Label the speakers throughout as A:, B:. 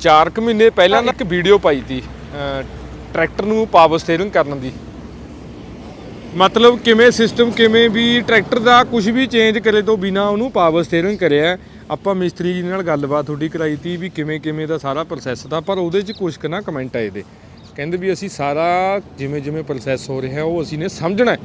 A: 4 ਕੁ ਮਹੀਨੇ ਪਹਿਲਾਂ ਨਾ ਇੱਕ ਵੀਡੀਓ ਪਾਈ ਤੀ ਟਰੈਕਟਰ ਨੂੰ ਪਾਵਰ ਸਟੀਅਰਿੰਗ ਕਰਨ ਦੀ। ਮਤਲਬ ਕਿਵੇਂ ਸਿਸਟਮ ਕਿਵੇਂ ਵੀ ਟਰੈਕਟਰ ਦਾ ਕੁਝ ਵੀ ਚੇਂਜ ਕਰੇ ਤੋਂ ਬਿਨਾ ਉਹਨੂੰ ਪਾਵਰ ਸਟੀਅਰਿੰਗ ਕਰਿਆ ਆਪਾਂ ਮਿਸਤਰੀ ਜੀ ਨਾਲ ਗੱਲਬਾਤ ਤੁਹਾਡੀ ਕਰਾਈ ਤੀ ਵੀ ਕਿਵੇਂ ਕਿਵੇਂ ਦਾ ਸਾਰਾ ਪ੍ਰੋਸੈਸ ਦਾ ਪਰ ਉਹਦੇ 'ਚ ਕੁਝ ਕੁ ਨਾ ਕਮੈਂਟ ਆਏ ਦੇ। ਕਹਿੰਦੇ ਵੀ ਅਸੀਂ ਸਾਰਾ ਜਿਵੇਂ ਜਿਵੇਂ ਪ੍ਰੋਸੈਸ ਹੋ ਰਿਹਾ ਉਹ ਅਸੀਂ ਨੇ ਸਮਝਣਾ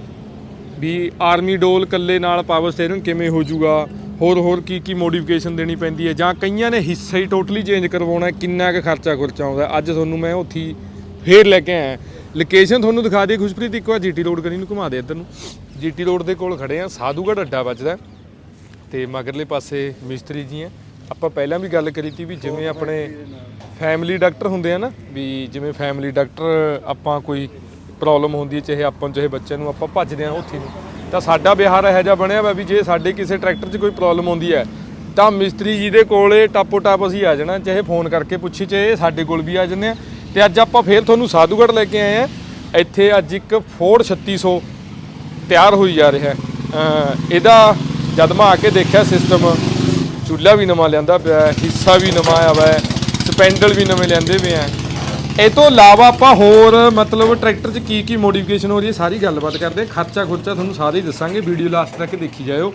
A: ਵੀ ਆਰਮੀ ਡੋਲ ਕੱਲੇ ਨਾਲ ਪਾਵਰ ਸਟੀਅਰਿੰਗ ਕਿਵੇਂ ਹੋ ਜਾਊਗਾ ਹੋਰ ਹੋਰ ਕੀ ਕੀ ਮੋਡੀਫਿਕੇਸ਼ਨ ਦੇਣੀ ਪੈਂਦੀ ਹੈ? ਜਾਂ ਕਈਆਂ ਨੇ ਹਿੱਸਾ ਹੀ ਟੋਟਲੀ ਚੇਂਜ ਕਰਵਾਉਣਾ ਹੈ, ਕਿੰਨਾ ਕੁ ਖਰਚਾ ਖੁਰਚਾ ਆਉਂਦਾ। ਅੱਜ ਤੁਹਾਨੂੰ ਮੈਂ ਉੱਥੇ ਫੇਰ ਲੈ ਕੇ ਆਇਆ ਲੋਕੇਸ਼ਨ ਤੁਹਾਨੂੰ ਦਿਖਾ ਦਈਏ ਖੁਸ਼ਪ੍ਰੀਤ ਇੱਕ ਵਾਰ ਜੀਟੀ ਰੋਡ ਕਰੀ ਨੂੰ ਘੁਮਾ ਦੇ ਇੱਧਰ ਨੂੰ। ਜੀਟੀ ਰੋਡ ਦੇ ਕੋਲ ਖੜੇ ਆ ਸਾਧੂਗੜ ਅੱਡਾ ਵੱਜਦਾ ਤੇ ਮਗਰਲੇ ਪਾਸੇ ਮਿਸਤਰੀ ਜੀ ਆ ਆਪਾਂ ਪਹਿਲਾਂ ਵੀ ਗੱਲ ਕਰੀ ਤੀ ਵੀ ਜਿਵੇਂ ਆਪਣੇ ਫੈਮਿਲੀ ਡਾਕਟਰ ਹੁੰਦੇ ਆ ਨਾ ਵੀ ਜਿਵੇਂ ਫੈਮਿਲੀ ਡਾਕਟਰ ਆਪਾਂ ਕੋਈ ਪ੍ਰੋਬਲਮ ਹੁੰਦੀ ਹੈ ਚਾਹੇ ਆਪਾਂ ਚਾਹੇ ਬੱਚੇ ਨੂੰ ਆਪਾਂ ਭੱਜਦੇ ਆ ਉੱਥੇ ਨੂੰ। ਤਾਂ ਸਾਡਾ ਵਿਹਾਰ ਇਹੋ ਜਿਹਾ ਬਣਿਆ ਵਾ ਵੀ ਜੇ ਸਾਡੇ ਕਿਸੇ ਟਰੈਕਟਰ 'ਚ ਕੋਈ ਪ੍ਰੋਬਲਮ ਆਉਂਦੀ ਹੈ, ਤਾਂ ਮਿਸਤਰੀ ਜੀ ਦੇ ਕੋਲੇ ਟਾਪੋ ਟਾਪ ਅਸੀਂ ਆ ਜਾਣਾ, ਚਾਹੇ ਫੋਨ ਕਰਕੇ ਪੁੱਛੀ ਚਾਹੇ ਸਾਡੇ ਕੋਲ ਵੀ ਆ ਜੰਨੇ ਆ। ਤੇ ਅੱਜ ਆਪਾਂ ਫੇਰ ਤੁਹਾਨੂੰ ਸਾਧੂਗੜ ਲੈ ਕੇ ਆਏ ਆ। ਇੱਥੇ ਅੱਜ ਇੱਕ ਫੋਰਡ 3600 ਤਿਆਰ ਹੋਈ ਜਾ ਰਿਹਾ ਇਹਦਾ ਜਦ ਮੈਂ ਆ ਕੇ ਦੇਖਿਆ ਸਿਸਟਮ ਚੁੱਲ੍ਹਾ ਵੀ ਨਵਾਂ ਲਿਆਂਦਾ ਪਿਆ ਹਿੱਸਾ ਵੀ ਨਵਾਂ ਆਇਆ ਹੋਇਆ ਸਪੈਂਡਲ ਵੀ ਨਵੇਂ ਲਿਆਂਦੇ ਪਏ ਆ। ਇਹ ਤੋਂ ਇਲਾਵਾ ਆਪਾਂ ਹੋਰ ਮਤਲਬ ਟਰੈਕਟਰ 'ਚ ਕੀ ਕੀ ਮੋਡੀਫਿਕੇਸ਼ਨ ਹੋ ਰਹੀ ਹੈ ਸਾਰੀ ਗੱਲਬਾਤ ਕਰਦੇ ਹਾਂ। ਖਰਚਾ ਖੁਰਚਾ ਤੁਹਾਨੂੰ ਸਾਰੇ ਹੀ ਦੱਸਾਂਗੇ ਵੀਡੀਓ ਲਾਸਟ ਤੱਕ ਦੇਖੀ ਜਾਇਓ।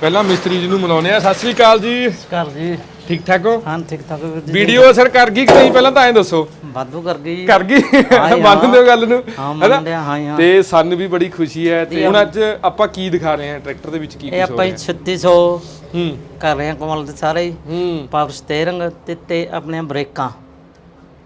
A: ਪਹਿਲਾਂ ਮਿਸਤਰੀ ਜੀ ਨੂੰ ਮਿਲਾਉਂਦੇ ਆ ਸਤਿ ਸ੍ਰੀ ਅਕਾਲ ਜੀ।
B: ਕਰ ਜੀ।
A: ਠੀਕ ਠਾਕ ਹੋ?
B: ਹਾਂ ਠੀਕ ਠਾਕ ਵੀਰ ਜੀ।
A: ਵੀਡੀਓ ਅਸਰ ਕਰ ਗਈ ਕਿ ਨਹੀਂ? ਪਹਿਲਾਂ ਤਾਂ ਐਂ ਦੱਸੋ।
B: ਵਾਧੂ ਕਰ ਗਈ।
A: ਕਰ ਗਈ?
B: ਹਾਂ।
A: ਮੰਨਦੇ ਹੋ। ਗੱਲ ਨੂੰ।
B: ਹਾਂ
A: ਹੈਨਾ?
B: ਮੰਨਦੇ ਹਾਂ ਹਾਂ ਹਾਂ।
A: ਤੇ ਸਾਨੂੰ ਵੀ ਬੜੀ ਖੁਸ਼ੀ ਹੈ। ਤੇ ਹੁਣ ਅੱਜ ਆਪਾਂ ਕੀ ਦਿਖਾ ਰਹੇ ਹਾਂ ਟਰੈਕਟਰ ਦੇ ਵਿੱਚ ਕੀ
B: ਇਹ
A: ਕੁਝ ਹੋ
B: ਆਪਾਂ
A: ਰਿਹਾ?
B: ਹੀ 3600
A: ਹੂੰ।
B: ਕਰ ਰਹੇ ਹਾਂ ਕਮਲ ਦੇ ਸਾਰੇ। ਹੀ।
A: ਹੂੰ
B: ਪਾਵਰ ਸਟੀਅਰਿੰਗ ਤੇ ਤੇ ਆਪਣੀਆਂ ਬ੍ਰੇਕਾਂ।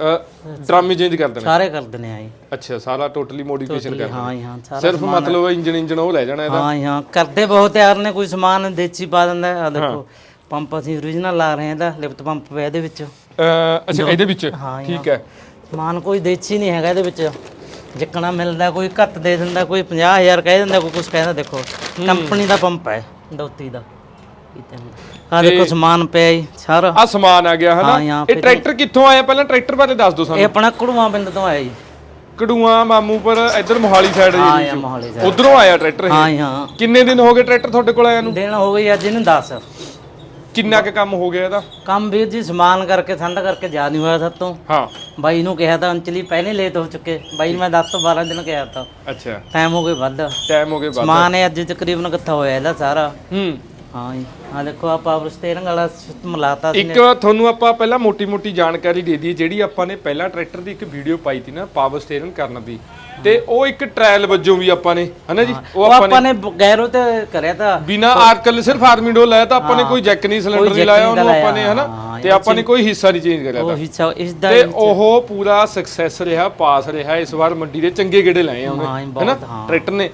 A: ਡਰਾਮੇ ਚੇਂਜ ਕਰ ਦੇਣਾ।
B: ਸਾਰੇ ਕਰ ਦਿੰਦੇ ਆ ਜੀ।
A: ਅੱਛਾ ਸਾਰਾ ਟੋਟਲੀ ਮੋਡੀਫਿਕੇਸ਼ਨ ਕਰ
B: ਹਾਂ ਜੀ, ਹਾਂ ਸਾਰਾ
A: ਸਿਰਫ ਮਤਲਬ ਇੰਜਨ ਇੰਜਨ ਉਹ ਲੈ ਜਾਣਾ ਇਹਦਾ।
B: ਹਾਂ ਜੀ, ਹਾਂ ਕਰਦੇ ਬਹੁਤ ਯਾਰ ਨੇ ਕੋਈ ਸਮਾਨ ਦੇਸੀ ਪਾ ਦਿੰਦਾ ਆ ਦੇਖੋ ਪੰਪ ਅਸੀਂ ਓਰੀਜਨਲ ਲਾ ਰਹੇ ਹਾਂ ਇਹਦਾ ਲਿਫਟ ਪੰਪ ਪਿਆ ਇਹਦੇ ਵਿੱਚ।
A: ਅਹ, ਅੱਛਾ ਇਹਦੇ ਵਿੱਚ?
B: ਹਾਂ ਜੀ,
A: ਠੀਕ ਹੈ।
B: ਸਮਾਨ ਕੋਈ ਦੇਸੀ ਨਹੀਂ ਹੈਗਾ ਇਹਦੇ ਵਿੱਚ। ਜਿੱਕਣਾ ਮਿਲਦਾ ਕੋਈ ਘੱਟ ਦੇ ਦਿੰਦਾ ਕੋਈ 50000 ਕਹਿ ਦਿੰਦਾ ਕੋਈ ਕੁਝ ਕਹਿੰਦਾ ਦੇਖੋ ਕੰਪਨੀ ਦਾ ਪੰਪ ਹੈ ਦੋਤੀ ਦਾ। ਆ ਦੇਖੋ ਸਮਾਨ ਪਿਆ ਜੀ ਸਾਰਾ।
A: ਆ ਸਮਾਨ ਆ ਗਿਆ ਹਨਾ?
B: ਹਾਂ, ਹਾਂ,
A: ਇਹ ਟਰੈਕਟਰ ਕਿੱਥੋਂ ਆਇਆ? ਪਹਿਲਾਂ ਟਰੈਕਟਰ ਬਾਰੇ ਦੱਸ ਦਿਓ
B: ਇਹ
A: ਸਾਨੂੰ
B: ਆਪਣਾ ਕੁੜਵਾ ਪਿੰਡ ਤੋਂ ਆਇਆ ਜੀ।
A: ਕਡੂਆ ਮਾਮੂਪੁਰ ਇੱਧਰ ਮੋਹਾਲੀ ਸਾਈਡ
B: ਹਾਂ
A: ਜੀ।
B: ਯਾ ਮੋਹਾਲੀ ਦਾ
A: ਉਧਰੋਂ ਆਇਆ ਟਰੈਕਟਰ ਇਹ?
B: ਹਾਂ ਹਾਂ
A: ਕਿੰਨੇ ਦਿਨ ਹੋ ਗਏ ਟਰੈਕਟਰ ਤੁਹਾਡੇ ਕੋਲ ਆਇਆ ਨੂੰ?
B: ਦਿਨ ਹੋ ਗਈ ਅੱਜ ਇਹਨੂੰ 10
A: ਕਿੰਨਾ ਕੁ ਕੰਮ ਹੋ ਗਿਆ ਇਹਦਾ?
B: ਕੰਮ ਵੀਰ ਜੀ ਸਮਾਨ ਕਰਕੇ ਠੰਡ ਕਰਕੇ ਜਾ ਨਹੀਂ ਹੋਇਆ ਸਾਤੋਂ
A: ਹਾਂ।
B: ਬਾਈ ਨੂੰ ਕਿਹਾ ਤਾਂ ਅੰਚਲੀ ਪਹਿਲੇ ਲੇਟ ਹੋ ਚੁੱਕੇ। ਬਾਈ ਨੂੰ ਮੈਂ 10 ਤੋਂ 12 ਦਿਨ ਕਿਹਾ ਤਾਂ।
A: ਅੱਛਾ।
B: ਟਾਈਮ ਹੋ ਗਏ ਵੱਧ।
A: ਟਾਈਮ ਹੋ ਗਿਆ ਬਾਅਦ
B: ਸਮਾਨ ਇਹ ਅੱਜ ਤਕਰੀਬਨ ਇਕੱਠਾ ਹੋਇਆ ਇਹਦਾ ਸਾਰਾ।
A: ਹੂੰ।
B: ਹਾਂ ਜੀ। ਆ ਦੇਖੋ ਆ ਪਾਵਰ ਸਟੀਅਰਿੰਗ ਵਾਲਾ ਸਿਸਟਮ ਲਾਤਾ ਸੀ
A: ਇੱਕ ਤੁਹਾਨੂੰ ਆਪਾਂ ਪਹਿਲਾਂ ਮੋਟੀ-ਮੋਟੀ ਜਾਣਕਾਰੀ ਦੇ ਦਈਏ ਜਿਹੜੀ ਆਪਾਂ ਨੇ ਪਹਿਲਾਂ ਟਰੈਕਟਰ ਦੀ ਇੱਕ ਵੀਡੀਓ ਪਾਈ ਸੀ ਨਾ ਪਾਵਰ ਸਟੀਅਰਿੰਗ ਕਰਨ ਦੀ। ਤੇ ਉਹ ਇੱਕ ਟ੍ਰਾਇਲ ਵਜੋਂ ਵੀ ਆਪਾਂ ਨੇ ਹਨਾ ਜੀ? ਉਹ
B: ਉਹ ਆਪਾਂ ਨੇ ਗੈਰੋ ਤੇ ਕਰਿਆ ਤਾਂ।
A: ਬਿਨਾ ਆਰਕਲ ਸਿਰਫ ਆਰਮੀ ਡੋਲ ਲਾਇਆ ਤਾਂ ਆਪਾਂ ਨੇ ਕੋਈ ਜੈਕ ਨਹੀਂ ਸਿਲੰਡਰ ਨਹੀਂ ਲਾਇਆ ਉਹਨੂੰ ਆਪਾਂ ਨੇ ਹਨਾ?
B: ਹਾਂ,
A: ਤੇ ਆਪਾਂ ਨੇ ਕੋਈ ਹਿੱਸਾ ਨਹੀਂ ਚੇਂਜ ਕਰਿਆ
B: ਉਹ
A: ਤਾਂ।
B: ਹਿੱਸਾ ਇਸ ਦਾ
A: ਤੇ ਉਹ ਪੂਰਾ ਸਕਸੈਸ ਰਿਹਾ ਪਾਸ ਰਿਹਾ ਇਸ ਵਾਰ ਮੰਡੀ ਦੇ ਚੰਗੇ ਗੇੜੇ ਲਾਏ ਆ
B: ਹਾਂ,
A: ਉਹਨੇ
B: ਬਹੁਤ,
A: ਹੈਨਾ
B: ਹਾਂ।
A: ਟਰੈਕਟਰ ਨੇ।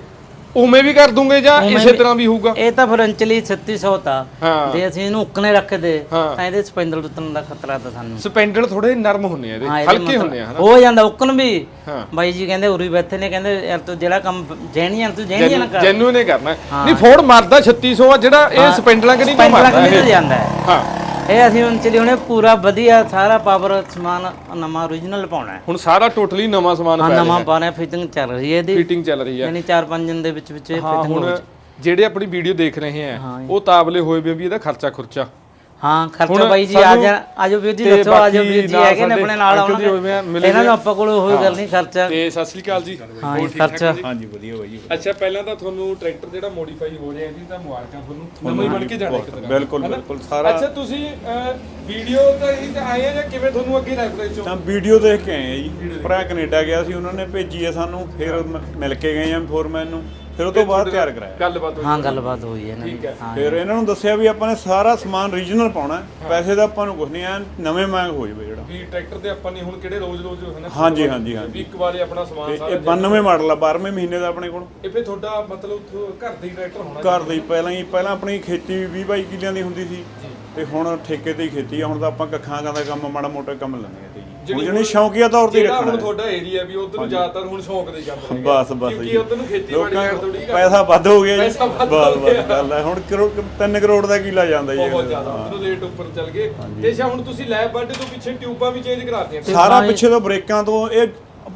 A: ਉਵੇਂ ਵੀ ਕਰ ਦੂੰਗੇ ਜਾਂ ਇਸੇ ਤਰ੍ਹਾਂ ਵੀ ਹੋਊਗਾ?
B: ਇਹ ਤਾਂ ਫਿਰ ਅੰਚਲੀ 3600 ਤਾਂ।
A: ਹਾਂ।
B: ਜੇ ਅਸੀਂ ਇਹਨੂੰ ਉੱਕਨੇ ਰੱਖਦੇ
A: ਹਾਂ।
B: ਤਾਂ ਇਹਦੇ ਸਪੈਂਡਲ ਟੁੱਟਣ ਦਾ ਖਤਰਾ ਤਾਂ ਸਾਨੂੰ।
A: ਸਪੈਂਡਲ ਥੋੜੇ ਨਰਮ ਹੁੰਨੇ ਆ
B: ਹਾਂ,
A: ਇਹਦੇ ਹਲਕੇ ਹੁੰਨੇ ਆ ਹਨਾ?
B: ਹੋ ਜਾਂਦਾ ਉੱਕਨ ਵੀ।
A: ਹਾਂ।
B: ਬਾਈ ਜੀ ਕਹਿੰਦੇ ਉਰੀ ਬੈਠੇ ਨੇ ਕਹਿੰਦੇ ਯਾਰ ਤੂੰ ਜਿਹੜਾ ਕੰਮ ਜੈਣੀਆਂ ਤੂੰ ਜੈਣੀਆਂ ਨਾ ਕਰ।
A: ਜੈਨੂਨ ਨੇ ਕਰਨਾ। ਹੈ। ਨਹੀਂ ਫੋਰਡ ਮਰਦਾ 3600 ਆ ਜਿਹੜਾ ਇਹ ਸਪੈਂਡਲਾਂ ਕਿ ਨਹੀਂ ਕਿਉਂ
B: ਸਪੈਂਡਲਾਂ
A: ਮਰਦਾ
B: ਜਾਂਦਾ ਹੈ।
A: ਹਾਂ।
B: ਇਹ ਅਸੀਂ ਅੰਚਲੀ ਹੁਣੇ ਪੂਰਾ ਵਧੀਆ ਸਾਰਾ ਪਾਵਰ ਸਮਾਨ ਨਵਾਂ ਓਰੀਜਨਲ ਪਾਉਣਾ ਹੈ।
A: ਹੁਣ ਸਾਰਾ ਟੋਟਲੀ ਨਵਾਂ ਸਮਾਨ
B: ਹਾਂ ਨਵਾਂ ਪਾ ਰਹੇ ਫਿਟਿੰਗ ਚੱਲ ਰਹੀ ਹੈ ਇਹਦੀ।
A: ਫਿਟਿੰਗ ਚੱਲ ਰਹੀ ਹੈ।
B: ਯਾਨੀ 4-5 ਦਿਨ ਦੇ ਵਿੱਚ ਵਿੱਚ ਇਹ
A: ਹਾਂ
B: ਫਿਟਿੰਗ
A: ਹੁਣ ਜਿਹੜੇ ਆਪਣੀ ਵੀਡੀਓ ਦੇਖ ਰਹੇ ਆ
B: ਹਾਂ
A: ਉਹ ਤਾਬਲੇ ਹੋਏ ਵੀ ਵੀ ਇਹਦਾ ਖਰਚਾ ਖੁਰਚਾ।
B: ਹਾਂ ਖਰਚਾ ਬਾਈ ਜੀ ਆ ਜਾ ਆਜੋ ਵੀਰ ਜੀ ਦੱਸੋ ਆਜੋ ਵੀਰ ਜੀ ਹੈਗੇ ਨੇ ਆਪਣੇ ਨਾਲ
A: ਜੀ ਆ,
B: ਆਉਣਗੇ। ਇਹਨਾਂ ਨੂੰ। ਆਪਾਂ ਕੋਲ ਹੋਈ ਗੱਲ ਨਹੀਂ ਖਰਚਾ।
A: ਤੇ ਸਤਿ ਸ੍ਰੀ ਅਕਾਲ ਜੀ।
B: ਹਾਂ ਜੀ, ਖਰਚਾ।
C: ਹਾਂਜੀ ਵਧੀਆ ਬਾਈ
A: ਅੱਛਾ ਪਹਿਲਾਂ ਤਾਂ ਤੁਹਾਨੂੰ ਟਰੈਕਟਰ ਜਿਹੜਾ ਮੋਡੀਫਾਈ ਹੋ ਰਿਹਾ ਇਹਦੀ ਤਾਂ ਮੁਬਾਰਕਾਂ ਤੁਹਾਨੂੰ। ਨਵਾਂ ਹੀ ਬਣ ਕੇ ਜਾਣਾ ਇੱਕ ਤਰ੍ਹਾਂ।
C: ਬਿਲਕੁਲ ਬਿਲਕੁਲ ਸਾਰਾ
A: ਅੱਛਾ ਤੁਸੀਂ ਵੀਡੀਓ ਤਾਂ ਇਹ ਤਾਂ ਆਏ ਆ ਜਾਂ ਕਿਵੇਂ ਤੁਹਾਨੂੰ ਅੱਗੇ ਰੈਫਰੈਂਸ ਚੋਂ?
C: ਤਾਂ ਵੀਡੀਓ ਦੇਖ ਕੇ ਆਏ ਆ ਜੀ। ਭਰਾ ਕੈਨੇਡਾ ਗਿਆ ਸੀ ਉਹਨਾਂ ਨੇ ਭੇਜੀ ਹੈ ਸਾਨੂੰ ਫਿਰ ਮਿਲ ਕੇ ਗਏ ਆ ਫੋਰਮੈਨ ਨੂੰ। ਫਿਰ ਉਹ ਤੋਂ ਬਾਅਦ ਤਿਆਰ ਕਰਾਇਆ।
A: ਗੱਲਬਾਤ ਹੋਈ।
B: ਹਾਂ ਗੱਲਬਾਤ ਹੋਈ ਹੈ ਨਾ
A: ਠੀਕ ਹੈ।
B: ਹਾਂ।
C: ਫਿਰ ਇਹਨਾਂ ਨੂੰ ਦੱਸਿਆ ਵੀ ਆਪਾਂ ਨੇ ਸਾਰਾ ਸਮਾਨ ਰੀਜਨਲ ਪਾਉਣਾ ਹੈ। ਪੈਸੇ ਦਾ ਆਪਾਂ ਨੂੰ ਕੁਝ ਨਹੀਂ ਐ ਨਵੇਂ ਮੰਗ ਹੋ ਜਾਵੇ ਜਿਹੜਾ।
A: ਵੀ ਟਰੈਕਟਰ ਤੇ ਆਪਾਂ ਨੇ ਹੁਣ ਕਿਹੜੇ ਰੋਜ਼-ਰੋਜ਼ ਹੈ ਨਾ
C: ਹਾਂਜੀ ਹਾਂਜੀ
A: ਵੀ
C: ਹਾਂਜੀ
D: ਇੱਕ ਵਾਰੀ ਆਪਣਾ ਸਮਾਨ
C: ਤੇ
D: ਸਾਰਾ
C: ਇਹ 92 ਮਾਡਲ ਆ 12ਵੇਂ ਮਹੀਨੇ ਦਾ ਆਪਣੇ ਕੋਲ।
D: ਇਹ ਫਿਰ ਤੁਹਾਡਾ ਮਤਲਬ ਉੱਥੋਂ ਘਰ ਦਾ ਹੀ ਟਰੈਕਟਰ ਹੋਣਾ
C: ਘਰ ਦੇ ਹੀ ਪਹਿਲਾਂ ਹੀ ਪਹਿਲਾਂ ਆਪਣੀ ਖੇਤੀ 20 22 ਕਿੱਲਿਆਂ ਦੀ ਹੁੰਦੀ ਸੀ। ਤੇ ਹੁਣ ਠੇਕੇ ਤੇ ਹੀ ਖੇਤੀ ਆ ਹੁਣ ਤਾਂ ਆਪਾਂ ਕੱਖਾਂ ਦਾ ਕੰਮ ਮਾੜਾ ਮੋਟਾ ਕੰਮ ਲੈਂਦੇ ਆ। ਹੁਣ ਜਿਹੜੀ ਸ਼ੌਕੀਆ ਤੌਰ ਤੇ ਹੀ
D: ਜਿਹੜਾ
C: ਰੱਖਣਾ
D: ਹੁਣ
C: ਹੈ।
D: ਤੁਹਾਡਾ ਏਰੀਆ ਵੀ ਉਧਰ ਨੂੰ ਜ਼ਿਆਦਾਤਰ ਹੁਣ ਸ਼ੌਂਕ ਦੇ ਰਹੇ
C: ਬਸ ਬਸ
D: ਕਿਉਂਕਿ ਉਧਰ ਨੂੰ ਖੇਤੀਬਾੜੀ
C: ਲੋਕਾਂ
D: ਕਰ ਥੋੜੀ
C: ਪੈਸਾ ਵੱਧ ਹੋ ਗਿਆ ਜੀ।
D: ਪੈਸਾ ਵੱਧ
C: ਬਸ
D: ਹੋ ਗਿਆ।
C: ਬਸ ਗੱਲ ਹੈ। ਹੁਣ ਕਰੋੜ 3 ਕਰੋੜ ਦਾ ਕਿੱਲਾ ਜਾਂਦਾ ਜੀ।
D: ਬਹੁਤ ਜ਼ਿਆਦਾ। ਉਧਰੋਂ ਰੇਟ ਉੱਪਰ ਚੱਲ ਗਏ। ਤੇ ਅੱਛਾ ਹੁਣ ਤੁਸੀਂ ਲੈਬ ਬਾਡੇ ਤੋਂ ਪਿੱਛੇ ਟਿਊਬਾਂ ਵੀ ਚੇਂਜ ਕਰਾਤੀਆਂ
C: ਸਾਰਾ ਪਿੱਛੇ ਤੋਂ ਬ੍ਰੇਕਾਂ ਤੋਂ ਇਹ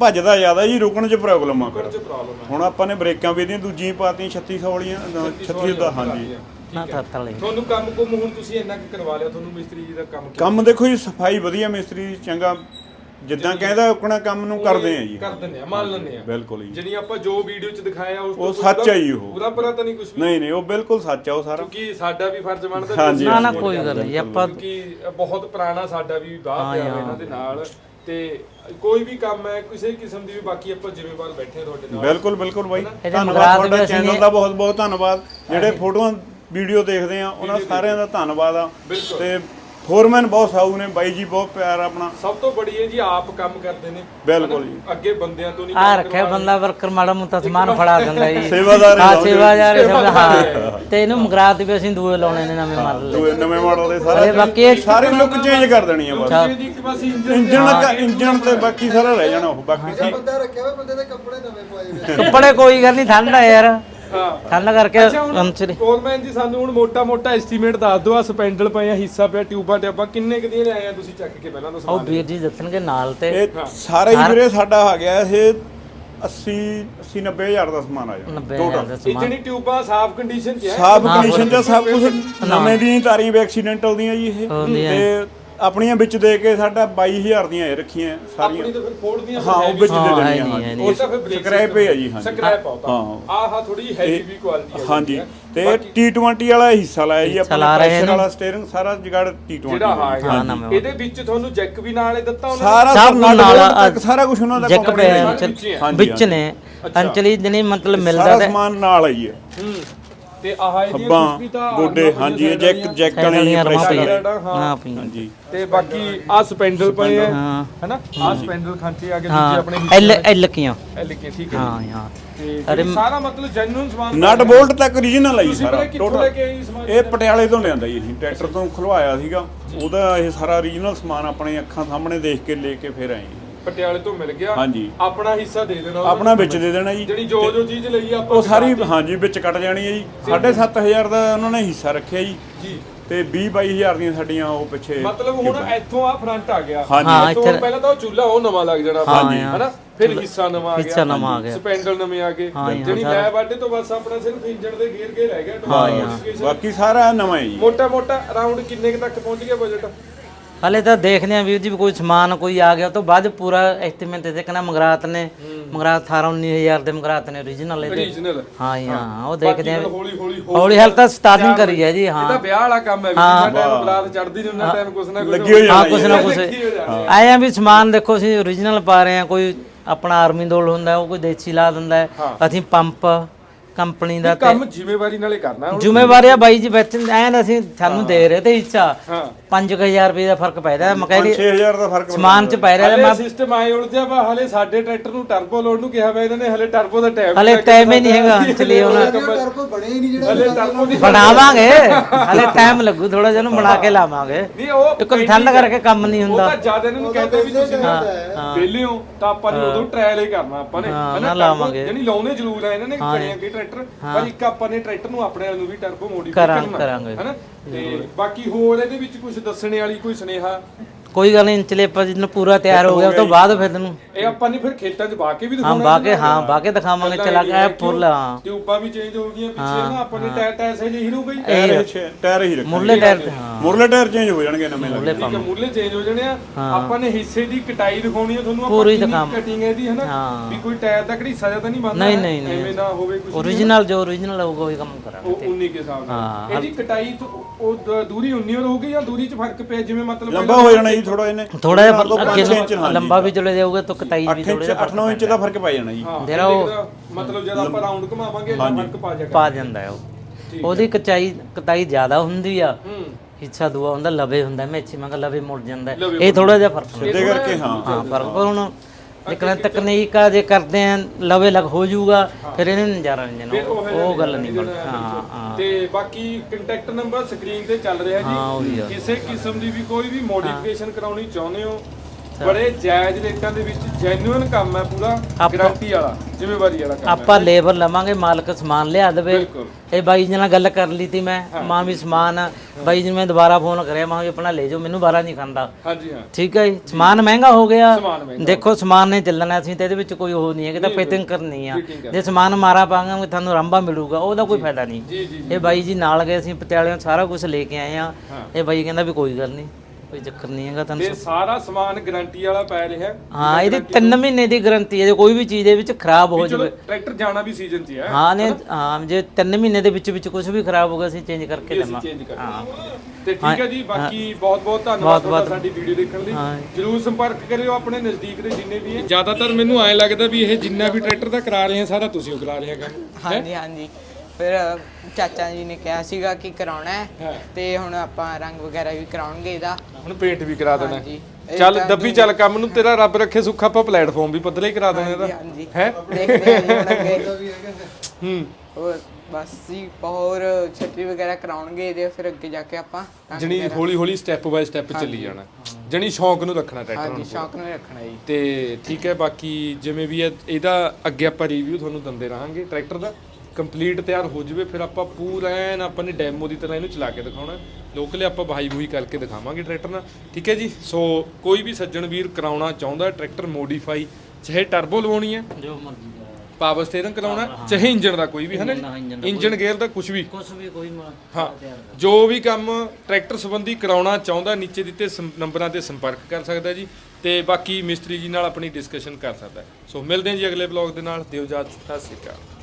C: ਭੱਜਦਾ ਜ਼ਿਆਦਾ ਜੀ ਰੁਕਣ 'ਚ ਪ੍ਰੋਬਲਮ ਆ। ਫਿਰ
D: ਚ ਪ੍ਰੋਬਲਮ ਹੈ
C: ਹੁਣ ਆਪਾਂ ਨੇ ਬ੍ਰੇਕਾਂ ਵੀ ਇਹਦੀਆਂ ਦੂਜੀਆਂ ਪਾਤੀਆਂ 3600 ਵਾਲੀਆਂ 36 ਦਾ ਹਾਂਜੀ।
B: ਨਾ ਤੱਤ ਵਾਲੇ।
A: ਤੁਹਾਨੂੰ ਕੰਮ ਕੁਮ ਹੁਣ ਤੁਸੀਂ ਇੰਨਾ ਕੁ ਕਰਵਾ ਲਿਆ ਤੁਹਾਨੂੰ ਮਿਸਤਰੀ ਜੀ ਦਾ ਕੰਮ
C: ਕੰਮ ਦੇਖੋ ਜੀ ਸਫ਼ਾਈ ਵਧੀਆ ਮਿਸਤਰੀ ਚੰਗਾ। ਜਿੱਦਾਂ ਕਹਿੰਦਾ ਉਕਣਾ ਕੰਮ ਨੂੰ ਕਰਦੇ ਆ ਜੀ।
A: ਕਰ ਦਿੰਦੇ ਆ ਮੰਨ ਲੈਂਦੇ ਆ।
C: ਬਿਲਕੁਲ ਜੀ।
A: ਜਿਹੜੀ ਆਪਾਂ ਜੋ ਵੀਡੀਓ ਚ ਦਿਖਾਇਆ ਉਸ
C: ਉਹ
A: ਤੋਂ
C: ਸੱਚ ਹੈ ਜੀ ਉਹ।
A: ਪੂਰਾ ਪੂਰਾ ਤਾਂ ਨਹੀਂ ਕੁਝ ਵੀ।
C: ਨਹੀਂ ਨਹੀਂ ਉਹ ਬਿਲਕੁਲ ਸੱਚ ਆ ਉਹ ਸਾਰਾ।
A: ਕਿਉਂਕਿ ਸਾਡਾ ਵੀ ਫਰਜ਼ ਬਣਦਾ ਵੀ
C: ਹਾਂਜੀ,
A: ਅਸੀਂ
B: ਨਾ ਨਾ
A: support
B: ਕੋਈ
A: ਕਰੀਏ।
B: ਗੱਲ ਨਹੀਂ। ਆਪਾਂ
A: ਕਿਉਂਕਿ ਬਹੁਤ ਪੁਰਾਣਾ ਸਾਡਾ ਵੀ ਬਾਹਰ
B: ਹਾਂ
A: ਪਿਆ
B: ਯਾਰ।
A: ਇਹਨਾਂ ਦੇ ਨਾਲ। ਤੇ ਕੋਈ ਵੀ ਕੰਮ ਹੈ ਕਿਸੇ ਕਿਸਮ ਦੀ ਵੀ ਬਾਕੀ ਆਪਾਂ ਜ਼ਿੰਮੇਵਾਰ ਬੈਠੇ ਆ ਤੁਹਾਡੇ ਨਾਲ।
C: ਬਿਲਕੁਲ ਬਿਲਕੁਲ ਬਾਈ।
B: ਇਹਦੇ
C: ਧੰਨਵਾਦ
B: ਮੁਰਾਦ ਵੀ
C: ਤੁਹਾਡਾ
B: ਅਸੀਂ
C: ਚੈਨਲ
B: ਨੇ-
C: ਦਾ ਬਹੁਤ ਬਹੁਤ ਧੰਨਵਾਦ। ਜਿਹੜੇ ਫੋਟੋਆਂ ਵੀਡੀਓ ਦੇਖਦੇ ਆ ਉਹਨਾਂ ਸਾਰਿਆਂ ਦਾ ਧੰਨਵਾਦ ਆ।
A: ਬਿਲਕੁਲ।
C: ਤੇ ਫੋਰਮੈਨ ਬਹੁਤ ਸਾਊ ਨੇ ਬਾਈ ਜੀ ਬਹੁਤ ਪਿਆਰ ਆਪਣਾ।
A: ਸਭ ਤੋਂ ਬੜੀ ਹੈ ਜੀ ਆਪ ਕੰਮ ਕਰਦੇ ਨੇ।
C: ਬਿਲਕੁਲ? ਜੀ।
A: ਅੱਗੇ ਬੰਦਿਆਂ ਤੋਂ ਨਹੀਂ
B: ਆ ਰੱਖਿਆ। ਬੰਦਾ ਵਰਕਰ ਮਾੜਾ ਮੋਟਾ ਸਮਾਨ ਫੜਾ ਦਿੰਦਾ ਜੀ।
C: ਸੇਵਾਦਾਰ ਹੀ
B: ਹਾਂ
C: ਲਾਉਂਦੇ
B: ਸੇਵਾਦਾਰ ਹੀ ਤੇ ਇਹਨੂੰ ਮਗਰਾਤ ਵੀ ਅਸੀਂ ਦੂਏ ਲਾਉਣੇ ਨੇ ਨਵੇਂ ਮਾਡਲ
C: ਦੂਏ ਨਵੇਂ ਮਾਡਲ ਦੇ ਸਾਰੇ
B: ਬਾਕੀ ਇਹ-
C: ਸਾਰੇ ਲੁੱਕ ਚੇਂਜ ਕਰ ਦੇਣੀ ਆ ਬਸ।
A: ਜੀ ਇੱਕ ਪਾਸੇ ਇੰਜਨ
C: ਇੰਜਨ ਇੰਜਨ ਤੇ ਬਾਕੀ ਸਾਰਾ ਰਹਿ ਜਾਣਾ ਉਹ ਬਾਕੀ ਸੀ।
E: ਬੰਦਾ ਰੱਖਿਆ ਹੋਇਆ ਬੰਦੇ ਦੇ ਕੱਪੜੇ ਨਵੇਂ ਪਾਏ ਹੋਏ
B: ਕੱਪੜੇ ਕੋਈ ਗੱਲ ਨਹੀਂ ਠੰਡ ਆ ਯਾਰ।
A: ਹਾਂ।
B: ਠੰਡ ਕਰਕੇ
A: ਅੱਛਾ ਹੁਣ
B: ਅੰਚਰੀ
A: ਕੋਰਮੈਨ ਜੀ ਸਾਨੂੰ ਹੁਣ ਮੋਟਾ ਮੋਟਾ ਐਸਟੀਮੇਟ ਦੱਸ ਦਿਓ ਆ ਸਪੈਂਡਲ ਪਏ ਆ ਹਿੱਸਾ ਪਿਆ ਟਿਊਬਾਂ ਤੇ ਆਪਾਂ ਕਿੰਨੇ ਕੁ ਦੀਆਂ ਲਿਆਏ ਆ ਤੁਸੀਂ ਚੱਕ ਕੇ ਪਹਿਲਾਂ ਤਾਂ
B: ਉਹ
A: ਸਮਾਨ?
B: ਵੀਰ ਜੀ ਦੱਸਣਗੇ ਨਾਲ ਤੇ।
C: ਇਹ ਸਾਰਾ ਹੀ ਵੀਰੇ ਸਾਡਾ ਆ ਗਿਆ ਇਹ 80 80 90 ਹਜ਼ਾਰ ਦਾ ਸਮਾਨ ਆ ਜਾਣਾ
B: 90 ਹਜ਼ਾਰ ਦਾ
A: ਇਹ
B: ਸਮਾਨ
A: ਜਿਹੜੀ ਟਿਊਬਾਂ ਸਾਫ਼ ਕੰਡੀਸ਼ਨ 'ਚ ਹੈ?
C: ਸਾਫ਼ ਕੰਡੀਸ਼ਨ ਚ ਸਭ ਕੁਝ ਨਵੇਂ ਦੀਆਂ ਤਾਰੀਆਂ ਵੀ ਐਕਸੀਡੈਂਟਲ ਦੀਆਂ ਜੀ ਇਹ।
B: ਹੁੰਦੀਆਂ।
C: ਤੇ ਆਪਣੀਆਂ ਵਿੱਚ ਦੇ ਕੇ ਸਾਡਾ 22000 ਦੀਆਂ ਇਹ ਰੱਖੀਆਂ ਸਾਰੀਆਂ।
A: ਆਪਣੀ ਤਾਂ ਫਿਰ ਫੋੜਦੀਆਂ
C: ਹਾਂ ਉਹ ਵਿੱਚ ਦੇ
B: ਹਾਂ, ਹੈ
C: ਦੇਣੀਆਂ
B: ਨਹੀਂ, ਹੈ
C: ਹਾਂ
B: ਨਹੀਂ।
A: ਉਹ ਤਾਂ ਫਿਰ ਬ੍ਰੇਕ
C: ਸਕ੍ਰੈਪ ਹੀ ਜੀ ਹਾਂਜੀ।
A: ਸਕ੍ਰੈਪ ਆਉਂਦਾ
C: ਹਾਂ।
A: ਆਹ ਹਾ ਥੋੜੀ ਹੈਵੀ ਵੀ ਕੁਆਲਿਟੀ ਹੈ
C: ਹਾਂਜੀ। ਤੇ T20 ਵਾਲਾ ਹਿੱਸਾ ਲਾਇਆ ਜੀ
B: ਹਿੱਸਾ
C: ਆਪਾਂ
B: ਲਾ ਰਹੇ
C: ਪ੍ਰੈਸ਼ਰ
B: ਨੇ।
C: ਵਾਲਾ ਸਟੀਅਰਿੰਗ ਸਾਰਾ ਜਗੜ T20
A: ਜਿਹੜਾ ਹਾਂ
B: ਨਵੇਂ
A: ਇਹਦੇ ਵਿੱਚ ਤੁਹਾਨੂੰ ਜੈਕ ਵੀ ਨਾਲ ਹੀ ਦਿੱਤਾ ਉਹਨਾਂ।
C: ਸਾਰਾ
B: ਸਭ
C: ਸਭ ਨਾਲ
B: ਨਾਲ
C: ਤੱਕ ਸਾਰਾ ਕੁਝ ਉਹਨਾਂ ਦਾ
B: ਜੱਕ
C: company
B: ਪਿਆ
C: ਦਾ
A: ਵਿੱਚ।
C: ਹਾਂਜੀ,
B: ਵਿੱਚ ਨੇ। ਅੰਚਲੀ ਜਣੀ ਮਤਲਬ ਮਿਲਦਾ
C: ਸਾਰਾ
B: ਤੇ
C: ਸਮਾਨ ਨਾਲ ਆਈ ਹੈ।
A: ਹੂੰ। ਤੇ ਆਹ ਇਹਦੀਆਂ
C: ਹੱਬਾਂ
A: ਕੁਛ ਵੀ ਤਾਂ
C: ਗੋਡੇ ਹਾਂਜੀ ਇਹ ਜੈਕ ਜੈਕ ਵਾਲੇ
B: ਸਾਈਕਲੀਆਂ ਰਮਾ
C: ਪ੍ਰੈਸ਼ਰ
B: ਪਈ
C: ਵਾਲੇ
B: ਹਾਂ ਪਈ
C: ਹਾਂਜੀ।
A: ਤੇ ਬਾਕੀ ਆ ਸਪੈਂਡਲ ਪਏ ਆ
B: ਹਾਂ।
A: ਹੈਨਾ? ਆ ਸਪੈਂਡਲ ਖਾਂਚੇ ਆ ਕੇ ਦੂਜੇ
B: ਹਾਂ
A: ਆਪਣੇ
B: ਐਲ ਐਲ ਕੀਆਂ
A: ਐਲ ਕੇ ਠੀਕ ਹੈ
B: ਹਾਂ ਹਾਂ।
A: ਤੇ
B: ਅਰੇ
A: ਜਿਹੜੀ ਸਾਰਾ ਮਤਲਬ ਜੈਨੂਇਨ ਸਮਾਨ
C: ਨਟ ਬੋਲਟ ਤੱਕ origignal ਆਈ
A: ਤੁਸੀਂ
C: ਸਾਰਾ
A: ਪਹਿਲਾਂ ਕਿੱਥੋਂ ਲੈ ਕੇ ਆਏ ਇਸ ਸਮਾਨ?
C: ਇਹ ਪਟਿਆਲੇ ਤੋਂ ਲਿਆਂਦਾ ਜੀ ਅਸੀਂ ਟਰੈਕਟਰ ਤੋਂ ਖਲਵਾਇਆ ਸੀਗਾ। ਉਹਦਾ ਇਹ ਸਾਰਾ origignal ਸਮਾਨ ਆਪਣੇ ਅੱਖਾਂ ਸਾਹਮਣੇ ਦੇਖ ਕੇ ਲੈ ਕੇ ਫਿਰ ਆਏ ਜੀ।
A: ਪਟਿਆਲੇ ਤੋਂ ਮਿਲ ਗਿਆ
C: ਹਾਂਜੀ।
A: ਆਪਣਾ ਹਿੱਸਾ ਦੇ ਦੇਣਾ ਉਹਨੂੰ।
C: ਆਪਣਾ ਵਿੱਚ ਦੇ ਦੇਣਾ ਜੀ।
A: ਜਿਹੜੀ ਜੋ ਜੋ ਚੀਜ਼ ਲਈ ਆਪਾਂ
C: ਉਹ ਸਾਰੀ ਹਾਂਜੀ ਵਿੱਚ ਕੱਟ ਜਾਣੀ ਹੈ ਜੀ। 7500 ਦਾ ਉਹਨਾਂ ਨੇ ਹਿੱਸਾ ਰੱਖਿਆ ਜੀ।
A: ਜੀ।
C: ਤੇ 20 22000 ਦੀਆਂ ਸਾਡੀਆਂ ਉਹ ਪਿੱਛੇ
A: ਮਤਲਬ ਹੁਣ ਇੱਥੋਂ ਆ ਫਰੰਟ ਆ ਗਿਆ।
C: ਹਾਂਜੀ।
B: ਹਾਂ,
A: ਇੱਥੋਂ
B: ਇੱਥੇ-
A: ਪਹਿਲਾਂ ਤਾਂ ਉਹ ਚੁੱਲ੍ਹਾ ਉਹ ਨਵਾਂ ਲੱਗ ਜਾਣਾ
B: ਹਾਂ,
A: ਆਪਾਂ,
B: ਹਾਂ।
A: ਹਨਾ ਫਿਰ ਹਿੱਸਾ ਨਵਾਂ ਆ ਗਿਆ।
B: ਹਿੱਸਾ ਨਵਾਂ ਆ ਗਿਆ।
A: ਸਪੈਂਡਲ ਨਵੇਂ ਆ ਗਏ।
B: ਹਾਂ,
A: ਜਿਹੜੀ
B: ਸਾਰਾ।
A: ਲੈ ਵਾਡੇ ਤੋਂ ਬਸ ਆਪਣਾ ਸਿਰਫ ਇੰਜਨ ਦੇ ਗੇਅਰ ਗੇਅਰ ਰਹਿ ਗਿਆ।
C: ਹਾਂ
A: modification।
C: ਬਾਕੀ ਸਾਰਾ ਨਵਾਂ ਹੈ ਜੀ।
A: ਮੋਟਾ ਮੋਟਾ ਅਰਾਊਂਡ ਕਿੰਨੇ ਕੁ ਤੱਕ ਪਹੁੰਚ ਗਿਆ ਬਜਟ
B: ਹਲੇ ਤਾਂ ਦੇਖਦੇ ਆ ਵੀਰ ਜੀ ਵੀ ਕੋਈ ਸਮਾਨ ਕੋਈ ਆ ਗਿਆ ਉਹ ਤੋਂ ਬਾਅਦ ਪੂਰਾ ਐਸਟੀਮੇਟ ਤੇ ਦੇਖਣਾ। ਮਗਰਾਤ ਨੇ ਮਗਰਾਤ 18 19000 ਦੇ ਮਗਰਾਤ ਨੇ origignal ਇਹਦੇ।
A: ਰੀਜਨਲ
B: ਹਾਂ ਜੀ, ਹਾਂ ਉਹ ਦੇਖਦੇ ਆ
A: ਹੌਲੀ ਹੌਲੀ
B: ਹੌਲੀ ਹਾਲ ਤਾਂ ਸਟਾਰਟਿੰਗ ਕਰੀ ਹੈ ਜੀ
A: ਇਹ
B: ਹਾਂ
A: ਤਾਂ ਵਿਆਹ ਵਾਲਾ ਕੰਮ ਹੈ ਵੀ ਜਿੰਨਾ ਟਾਈਮ ਚੜਦੀ ਨਹੀਂ ਉਹਨਾਂ ਟਾਈਮ ਕੁਛ ਨਾ ਕੁਛ
C: ਲੱਗੀ ਹੋਈ
B: ਹਾਂ ਕੁਛ। ਨਾ ਕੁਛ। ਆਏ ਆ ਵੀ ਸਮਾਨ ਦੇਖੋ ਅਸੀਂ origignal ਪਾ ਰਹੇ ਆ ਕੋਈ ਆਪਣਾ ਆਰਮੀ ਦੋਲ ਹੁੰਦਾ ਉਹ ਕੋਈ ਦੇਸੀ ਲਾ ਦਿੰਦਾ ਹੈ। ਅਸੀਂ ਪੰਪ ਕੰਪਨੀ ਦਾ ਤੇ
A: ਕੰਮ ਜ਼ਿੰਮੇਵਾਰੀ ਨਾਲੇ ਕਰਨਾ ਹੁਣ
B: ਜ਼ਿੰਮੇਵਾਰੀ ਆ ਬਾਈ ਜੀ ਵਿੱਚ ਐਨ ਅਸੀਂ ਸਾਨੂੰ ਦੇ ਰਹੇ ਤੇ ਇੱਛਾ।
A: ਹਾਂ।
B: 5000 ਰੁਪਏ ਦਾ ਫ਼ਰਕ ਪੈ ਰਿਹਾ ਮੈਂ ਕਹਿੰਦੀ
C: 6000 ਦਾ ਫ਼ਰਕ
B: ਸਮਾਨ ਚ ਪੈ ਰਿਹਾ
A: ਹਲੇ
B: ਮੈਂ
A: ਸਿਸਟਮ ਆਏ ਉਲਝਿਆ ਵਾ ਹਲੇ ਸਾਡੇ ਟਰੈਕਟਰ ਨੂੰ ਟਰਬੋ ਲਾਉਣ ਨੂੰ ਕਿਹਾ ਵਾ ਇਹਨਾਂ ਨੇ ਹਲੇ ਟਰਬੋ ਦਾ ਟੈਬ
B: ਹਲੇ ਟਾਈਮ ਹੀ ਨਹੀਂ ਹੈਗਾ ਚਲੀ ਉਹਨਾਂ
E: ਟਰਬੋ ਬਣੇ ਹੀ ਨਹੀਂ ਜਿਹੜਾ
A: ਹਲੇ ਟਰਬੋ ਦੀ
B: ਬਣਾਵਾਂਗੇ ਹਲੇ ਟਾਈਮ ਲੱਗੂ ਥੋੜਾ ਜਿਹਾ ਨੂੰ ਬਣਾ ਕੇ ਲਾਵਾਂਗੇ।
A: ਨਹੀਂ ਉਹ
B: ਇੱਕ ਠੰਡ ਕਰਕੇ ਕੰਮ ਨਹੀਂ
A: ਉਹ
B: ਹੁੰਦਾ
A: ਤਾਂ ਜ਼ਿਆਦਾ ਇਹਨਾਂ ਨੂੰ ਕਹਿੰਦੇ ਵੀ ਤੁਸੀਂ ਵਿਹਲੇ ਹੋ ਤਾਂ ਆਪਾਂ ਨੇ ਉਦੋਂ ਟ੍ਰਾਇਲ ਹੀ ਕਰਨਾ ਆਪਾਂ ਨੇ।
B: ਹਾਂ, ਨਾ ਲਾਵਾਂਗੇ।
A: ਯਾਨੀ ਲਾਉਣੇ ਜ਼ਰੂਰ ਆ ਇਹਨਾਂ ਨੇ ਕਣੀਆਂ ਕੇ ਟਰੈਕਟਰ ਪਰ ਇੱਕ ਆਪਾਂ ਨੇ ਟਰੈਕਟਰ ਨੂੰ ਆਪਣੇ ਨੂੰ ਵੀ ਟਰਬੋ ਮੋਡੀਫਾਈ
B: ਕਰਾਂਗੇ।
A: ਹਨਾ? ਤੇ ਬਾਕੀ ਹੋਰ ਇਹਦੇ ਵਿੱਚ ਕੁਝ ਦੱਸਣੇ ਵਾਲੀ ਕੋਈ ਸੁਨੇਹਾ?
B: ਕੋਈ ਗੱਲ ਨਹੀਂ ਇੰਚਲੇ ਆਪਾਂ ਜਦੋਂ ਪੂਰਾ ਤਿਆਰ ਹੋ ਗਿਆ ਉਹ ਤੋਂ ਬਾਅਦ ਫਿਰ ਤੈਨੂੰ
A: ਇਹ ਆਪਾਂ ਨੇ ਫਿਰ ਖੇਤਾਂ 'ਚ ਵਾ ਕੇ ਵੀ
B: ਹਾਂ
A: ਦਿਖਾਉਣਾ
B: ਬਾਕੇ ਹਾਂ ਬਾਕੇ ਦਿਖਾਵਾਂਗੇ ਚਲਾ ਕੇ ਫੁੱਲ ਹਾਂ।
A: ਟਿਊਬਾਂ ਵੀ ਚੇਂਜ ਹੋ ਗਈਆਂ ਪਿੱਛੇ ਨਾ ਆਪਾਂ ਨੇ ਟਾਇਰ ਟਾਇਰ ਸਹੀ ਹੀਰੋ ਗਈ
C: ਟਾਇਰ ਹੀ ਛੇ- ਟਾਇਰ ਹੀ ਰੱਖੇ
B: ਮੁਰਲੇ ਟਾਇਰ ਤੇ ਹਾਂ।
C: ਮੁਰਲੇ ਟਾਇਰ ਚੇਂਜ ਹੋ ਜਾਣਗੇ ਨਵੇਂ ਲੱਗੇ
A: ਠੀਕ ਹੈ ਮੁੱਲੇ ਚੇਂਜ ਹੋ ਜਾਣੇ ਆ। ਆਪਾਂ ਨੇ ਹਿੱਸੇ ਦੀ ਕਟਾਈ ਦਿਖਾਉਣੀ ਆ ਤੁਹਾਨੂੰ ਆਪਾਂ
B: ਪੂਰੀ ਦਿਖਾਵਾਂ।
A: ਕਟਿੰਗ ਹੈ ਇਹਦੀ
B: ਹਾਂ।
A: ਵੀ ਕੋਈ ਟਾਇਰ ਦਾ ਘੜੀਸਾ ਜਾਂ ਤਾਂ ਨਹੀਂ ਬੰਨਦਾ
B: ਨਹੀਂ, ਨਹੀਂ, ਨਹੀਂ।
A: ਐਵੇਂ ਨਾ ਹੋਵੇ ਕੁਝ
B: origignal ਜੋ origignal ਹੋਊਗਾ ਉਹੀ ਕੰਮ ਕਰਾਂਗੇ
A: ਉਹ 19 ਕੇ ਹਿਸਾਬ ਨਾਲ।
B: ਹਾਂ।
A: ਇਹਦੀ ਕਟਾਈ ਤੋਂ ਉਹ ਦ- ਦੂਰੀ 19 ਹੋਰ ਹੋਊਗੀ ਜਾਂ ਦੂਰੀ 'ਚ ਫ਼ਰਕ ਪਿਆ ਜਿਵੇਂ ਮਤਲਬ
C: ਲੰਬਾ ਹੋ ਜਾਣਾ ਜੀ ਥੋੜਾ ਇਹਨੇ
B: ਥੋੜਾ ਜਿਹਾ ਅੱਗੇ। ਲੰਬਾ ਵੀ ਚਲੇ ਜਾਊਗਾ ਤਾਂ ਕਟਾਈ ਵੀ
C: 8
B: ਥੋੜਾ
C: ਇੰਚ
B: ਜਿਹਾ
C: 8-9 ਇੰਚ ਦਾ ਫ਼ਰਕ ਪੈ ਜਾਣਾ ਜੀ।
B: ਜਿਹੜਾ ਉਹ-
A: ਮਤਲਬ ਜਦ ਆਪਾਂ ਰਾਉਂਡ ਘੁਮਾਵਾਂਗੇ ਇਹਦਾ ਫ਼ਰਕ ਪਾ ਜਾਏਗਾ।
B: ਪਾ ਜਾਂਦਾ ਹੈ ਉਹ। ਉਹਦੀ ਕਚਾਈ ਕਟਾਈ ਜ਼ਿਆਦਾ ਹੁੰਦੀ ਆ। ਹਿੱਸਾ ਦੂਆ ਹੁੰਦਾ ਲਵੇ ਹੁੰਦਾ ਮੇਚੀ ਮੰਗਾ ਲਵੇ ਮੁੜ ਜਾਂਦਾ ਇਹ ਥੋੜਾ ਜਿਹਾ ਫ਼ਰਕ ਹੁੰਦਾ
C: ਸਿੱਧੇ ਕਰਕੇ ਹਾਂ।
B: ਹਾਂ ਫ਼ਰਕ ਪਰ ਹੁਣ ਲੇਕਿਨ ਤਕਨੀਕ ਆ ਜੇ ਕਰਦੇ ਆ ਲਵੇ ਲੱਗ ਹੋ ਜਾਊਗਾ ਫਿਰ ਇਹਨੇ ਨਜ਼ਾਰਾ ਨਹੀਂ ਜਾਣਾ
A: ਉਹ
B: ਉਹ ਗੱਲ ਨਹੀਂ ਬਣਦੀ। ਹਾਂ ਹਾਂ।
A: ਤੇ ਬਾਕੀ ਕੰਟੈਕਟ ਨੰਬਰ ਸਕਰੀਨ ਤੇ ਚੱਲ ਰਿਹਾ ਜੀ। ਕਿਸੇ ਕਿਸਮ ਦੀ ਵੀ ਕੋਈ ਵੀ ਮੋਡੀਫਿਕੇਸ਼ਨ ਕਰਾਉਣੀ ਚਾਹੁੰਦੇ ਹੋ ਬੜੇ ਜਾਇਜ਼ ਰੇਟਾਂ ਦੇ ਵਿੱਚ ਜੈਨੂਇਨ ਕੰਮ ਹੈ ਪੂਰਾ ਗਾਰੰਟੀ ਵਾਲਾ ਜ਼ਿੰਮੇਵਾਰੀ ਵਾਲਾ ਕੰਮ
B: ਆਪਾਂ ਲੇਬਰ ਲਵਾਂਗੇ ਮਾਲਕ ਸਮਾਨ ਲਿਆ ਦੇਵੇ। ਇਹ ਬਾਈ ਜੀ ਨਾਲ ਗੱਲ ਕਰ ਲਈ ਤੀ ਮੈਂ ਮਾਂ ਵੀ ਸਮਾਨ। ਬਾਈ ਜੀ ਮੈਂ ਦੁਬਾਰਾ ਫੋਨ ਕਰਿਆ ਮਾਂ ਵੀ ਆਪਣਾ ਲੈ ਜਾਓ ਮੈਨੂੰ ਬਾਰਾ ਨਹੀਂ ਖਾਂਦਾ।
A: ਹਾਂਜੀ ਹਾਂ।
B: ਠੀਕ ਹੈ ਜੀ? ਸਮਾਨ ਮਹਿੰਗਾ ਹੋ ਗਿਆ। ਦੇਖੋ ਸਮਾਨ ਨੇ ਚੱਲਣਾ ਸੀ ਤੇ ਇਹਦੇ ਵਿੱਚ ਕੋਈ ਉਹ ਨਹੀਂ ਹੈ ਕਿ ਤਾਂ ਫਿਟਿੰਗ ਕਰਨੀ ਆ। ਜੇ ਸਮਾਨ ਮਾਰਾ ਪਾਵਾਂਗੇ ਤੁਹਾਨੂੰ ਰੰਬਾ ਮਿਲੂਗਾ ਉਹਦਾ ਕੋਈ ਫਾਇਦਾ ਨਹੀਂ। ਇਹ ਬਾਈ ਜੀ ਨਾਲ ਗਏ ਅਸੀਂ ਪਟਿਆਲਿਓਂ ਸਾਰਾ ਕੁਝ ਲੈ ਕੇ ਆਏ ਆ। ਇਹ ਬਾਈ ਕਹਿੰਦਾ ਵੀ ਕੋਈ ਗੱਲ ਨਹੀਂ। ਕੋਈ ਚੱਕਰ ਨਹੀਂ ਹੈਗਾ ਤੁਹਾਨੂੰ
A: ਤੇ ਸਾਰਾ ਸਮਾਨ ਗਾਰੰਟੀ ਵਾਲਾ ਪੈ ਰਿਹਾ ਹੈ।
B: ਹਾਂ ਇਹਦੀ 3 ਮਹੀਨੇ ਦੀ ਗਾਰੰਟੀ ਹੈ ਜੇ ਕੋਈ ਵੀ ਚੀਜ਼ ਦੇ ਵਿੱਚ ਖਰਾਬ ਹੋ
A: ਚਲੋ
B: ਜਾਵੇ।
A: ਟਰੈਕਟਰ ਜਾਣਾ ਵੀ ਸੀਜ਼ਨ 'ਚ ਹੀ ਹੈ।
B: ਹਾਂ ਨੇ ਹਾਂ ਜੇ 3 ਮਹੀਨੇ ਦੇ ਵਿੱਚ ਵਿੱਚ ਕੁਝ ਵੀ ਖਰਾਬ ਹੋ ਗਿਆ ਅਸੀਂ ਚੇਂਜ ਕਰਕੇ
A: ਇਹ ਅਸੀਂ
B: ਦੇਵਾਂ
A: ਚੇਂਜ ਕਰ
B: ਹਾਂ।
A: ਤੇ ਠੀਕ ਹੈ ਜੀ ਬਾਕੀ ਬਹੁਤ ਬਹੁਤ ਧੰਨਵਾਦ ਤੁਹਾਡਾ ਸਾਡੀ ਵੀਡੀਓ ਦੇਖਣ ਲਈ।
B: ਹਾਂ।
A: ਜਰੂਰ ਸੰਪਰਕ ਕਰਿਓ ਆਪਣੇ ਨਜ਼ਦੀਕ ਦੇ ਜਿੰਨੇ ਵੀ ਹੈ ਜ਼ਿਆਦਾਤਰ ਮੈਨੂੰ ਐਂ ਲੱਗਦਾ ਵੀ ਇਹ ਜਿੰਨਾ ਵੀ ਟਰੈਕਟਰ ਦਾ ਕਰਾ ਰਹੇ ਆ ਸਾਰਾ ਤੁਸੀਂ ਓ ਕਰਾ ਰਹੇ ਆ ਕੰਮ
F: ਹਾਂਜੀ ਹਾਂਜੀ। ਫਿਰ ਚਾਚਾ ਜੀ ਨੇ ਕਿਹਾ ਸੀਗਾ ਕਿ ਕਰਾਉਣਾ
A: ਹਾਂ।
F: ਹੈ। ਤੇ ਹੁਣ ਆਪਾਂ ਰੰਗ ਵਗੈਰਾ ਵੀ ਕਰਾਉਣਗੇ ਇਹਦਾ।
A: ਹੁਣ ਪੇਂਟ ਵੀ ਕਰਾ ਦੇਣਾ।
F: ਹਾਂਜੀ। ਇਹ
A: ਚੱਲ
F: ਤਾਂ
A: ਦੱਬੀ ਚੱਲ ਕੰਮ ਨੂੰ ਤੇਰਾ ਰੱਬ ਰੱਖੇ ਸੁੱਖ ਆਪਾਂ ਪਲੇਟਫਾਰਮ ਵੀ ਪੱਧਰੇ ਹੀ ਕਰਾ ਦੇਣਾ ਇਹਦਾ।
F: ਹਾਂਜੀ
A: ਹੈ?
F: ਦੇਖਦੇ ਹਾਂ ਜੀ ਹੁਣ ਅੱਗੇ।
E: ਵੀ ਹੈਗਾ।
A: ਹੂੰ।
F: ਹੋਰ ਬਸ ਜੀ ਹੋਰ ਛੱਤਰੀ ਵਗੈਰਾ ਕਰਾਉਣਗੇ ਇਹਦੇ ਫਿਰ ਅੱਗੇ ਜਾ ਕੇ ਆਪਾਂ ਰੰਗ
A: ਜਣੀ
F: ਵਗੈਰਾ-
A: ਹੌਲੀ ਹੌਲੀ ਸਟੈਪ ਬਾਏ ਸਟੈਪ ਚੱਲੀ ਜਾਣਾ। ਜਣੀ ਸ਼ੌਂਕ ਨੂੰ ਰੱਖਣਾ ਟਰੈਕਟਰ
F: ਹਾਂਜੀ
A: ਨੂੰ
F: ਸ਼ੌਕ ਨੂੰ ਹੀ ਰੱਖਣਾ ਜੀ।
A: ਤੇ ਠੀਕ ਹੈ ਬਾਕੀ ਜਿਵੇਂ ਵੀ ਹੈ ਇਹਦਾ ਅੱਗੇ ਆਪਾਂ ਰਿਵਿਊ ਤੁਹਾਨੂੰ ਦਿੰਦੇ ਰਹਾਂਗੇ ਟਰੈਕਟਰ ਦਾ। ਕੰਪਲੀਟ ਤਿਆਰ ਹੋ ਜਾਵੇ ਫਿਰ ਆਪਾਂ ਪੂਰਾ ਐਨ ਆਪਾਂ ਨੇ ਡੈਮੋ ਦੀ ਤਰ੍ਹਾਂ ਇਹਨੂੰ ਚਲਾ ਕੇ ਦਿਖਾਉਣਾ ਲੋਕਲੇ ਆਪਾਂ ਬਹਾਈ ਬੂਈ ਕਰਕੇ ਦਿਖਾਵਾਂਗੇ ਟਰੈਕਟਰ ਨਾਲ। ਠੀਕ ਹੈ ਜੀ? ਸੋ ਕੋਈ ਵੀ ਸੱਜਣ ਵੀਰ ਕਰਾਉਣਾ ਚਾਹੁੰਦਾ ਟਰੈਕਟਰ ਮੋਡੀਫਾਈ ਚਾਹੇ ਟਰਬੋ ਲਵਾਉਣੀ ਹੈ
B: ਜੋ ਮਰਜ਼ੀ
A: ਪਾਵਰ ਸਟੀਅਰਿੰਗ ਕਰਾਉਣਾ ਚਾਹੇ ਇੰਜਨ ਦਾ ਕੋਈ ਵੀ ਹੈ ਨਾ
B: ਦਾ
A: ਇੰਜਨ ਗੇਅਰ ਦਾ ਕੁਝ ਵੀ।
B: ਕੁਝ ਵੀ ਕੋਈ ਮ-
A: ਹਾਂ। ਜੋ ਵੀ ਕੰਮ ਟਰੈਕਟਰ ਸੰਬੰਧੀ ਕਰਾਉਣਾ ਚਾਹੁੰਦਾ ਨੀਚੇ ਦਿੱਤੇ ਸੰ- ਨੰਬਰਾਂ ਤੇ ਸੰਪਰਕ ਕਰ ਸਕਦਾ ਜੀ ਤੇ ਬਾਕੀ ਮਿਸਤਰੀ ਜੀ ਨਾਲ ਆਪਣੀ ਡਿਸਕਸ਼ਨ ਕਰ ਸਕਦਾ। ਸੋ ਮਿਲਦੇ ਹਾਂ ਜੀ ਅਗਲੇ ਬਲੌਗ ਦੇ ਨਾਲ। ਦਿਓ ਜਾਤ ਸਤਿ ਸ਼੍ਰੀ ਅਕਾਲ।